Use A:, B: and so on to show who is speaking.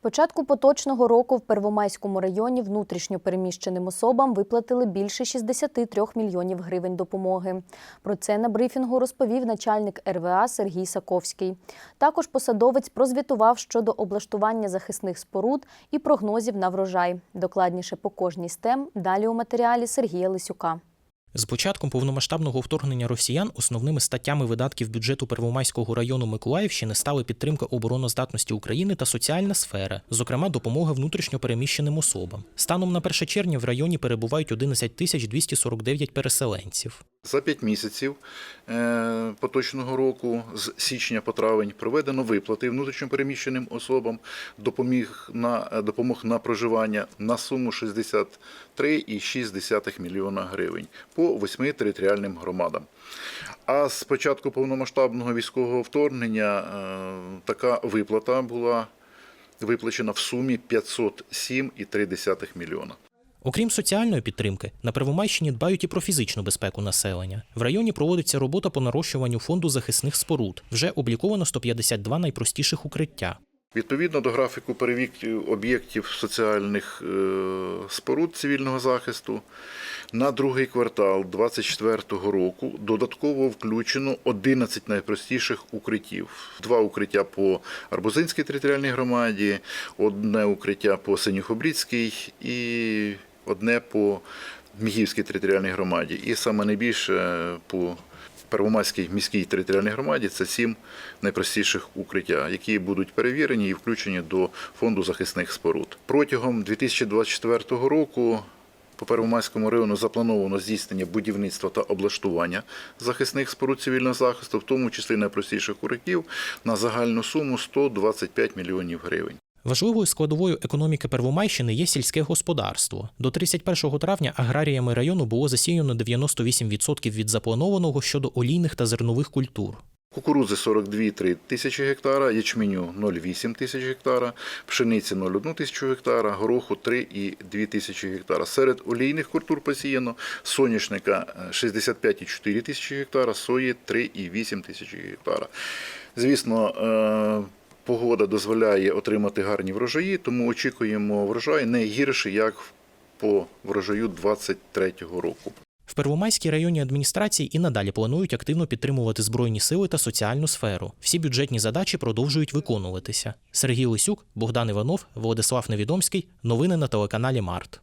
A: Початку поточного року в Первомайському районі внутрішньо переміщеним особам виплатили більше 63 мільйонів гривень допомоги. Про це на брифінгу розповів начальник РВА Сергій Саковський. Також посадовець прозвітував щодо облаштування захисних споруд і прогнозів на врожай. Докладніше по кожній з тем далі у матеріалі Сергія Лисюка.
B: З початком повномасштабного вторгнення росіян основними статтями видатків бюджету Первомайського району Миколаївщини стали підтримка обороноздатності України та соціальна сфера, зокрема допомога внутрішньо переміщеним особам. Станом на 1 червня в районі перебувають 11 тисяч 249 переселенців.
C: За п'ять місяців е, поточного року, з січня по травень, проведено виплати внутрішньопереміщеним особам, допоміг на, е, допомог на проживання на суму 63,6 мільйона гривень по восьми територіальним громадам. А з початку повномасштабного військового вторгнення е, така виплата була виплачена в сумі 507,3 мільйона.
B: Окрім соціальної підтримки, на Первомайщині дбають і про фізичну безпеку населення. В районі проводиться робота по нарощуванню фонду захисних споруд. Вже обліковано 152 найпростіших укриття.
C: Відповідно до графіку перевірки об'єктів соціальних е, споруд цивільного захисту, на другий квартал 2024 року додатково включено 11 найпростіших укриттів. Два укриття по Арбузинській територіальній громаді, одне укриття по Синюхобрідській і одне по Мігівській територіальній громаді. І саме найбільше по Первомайській міській територіальній громаді це сім найпростіших укриття, які будуть перевірені і включені до фонду захисних споруд. Протягом 2024 року по Первомайському району заплановано здійснення будівництва та облаштування захисних споруд цивільного захисту, в тому числі найпростіших укриттів, на загальну суму 125 мільйонів гривень.
B: Важливою складовою економіки Первомайщини є сільське господарство. До 31 травня аграріями району було засіяно 98% від запланованого щодо олійних та зернових культур.
C: Кукурудзи 42,3 тисячі гектара, ячменю 0,8 тисяч гектара, пшениці 0,1 тисячу гектара, гороху 3,2 тисячі гектара. Серед олійних культур посіяно соняшника е, 65,4 тисячі гектара, сої 3,8 тисячі гектара. Звісно, е, погода дозволяє отримати гарні врожаї, тому очікуємо врожай не гірше, як по врожаю 2023 року.
B: В Первомайській районній адміністрації і надалі планують активно підтримувати збройні сили та соціальну сферу. Всі бюджетні задачі продовжують виконуватися. Сергій Лисюк, Богдан Іванов, Владислав Невідомський. Новини на телеканалі Март.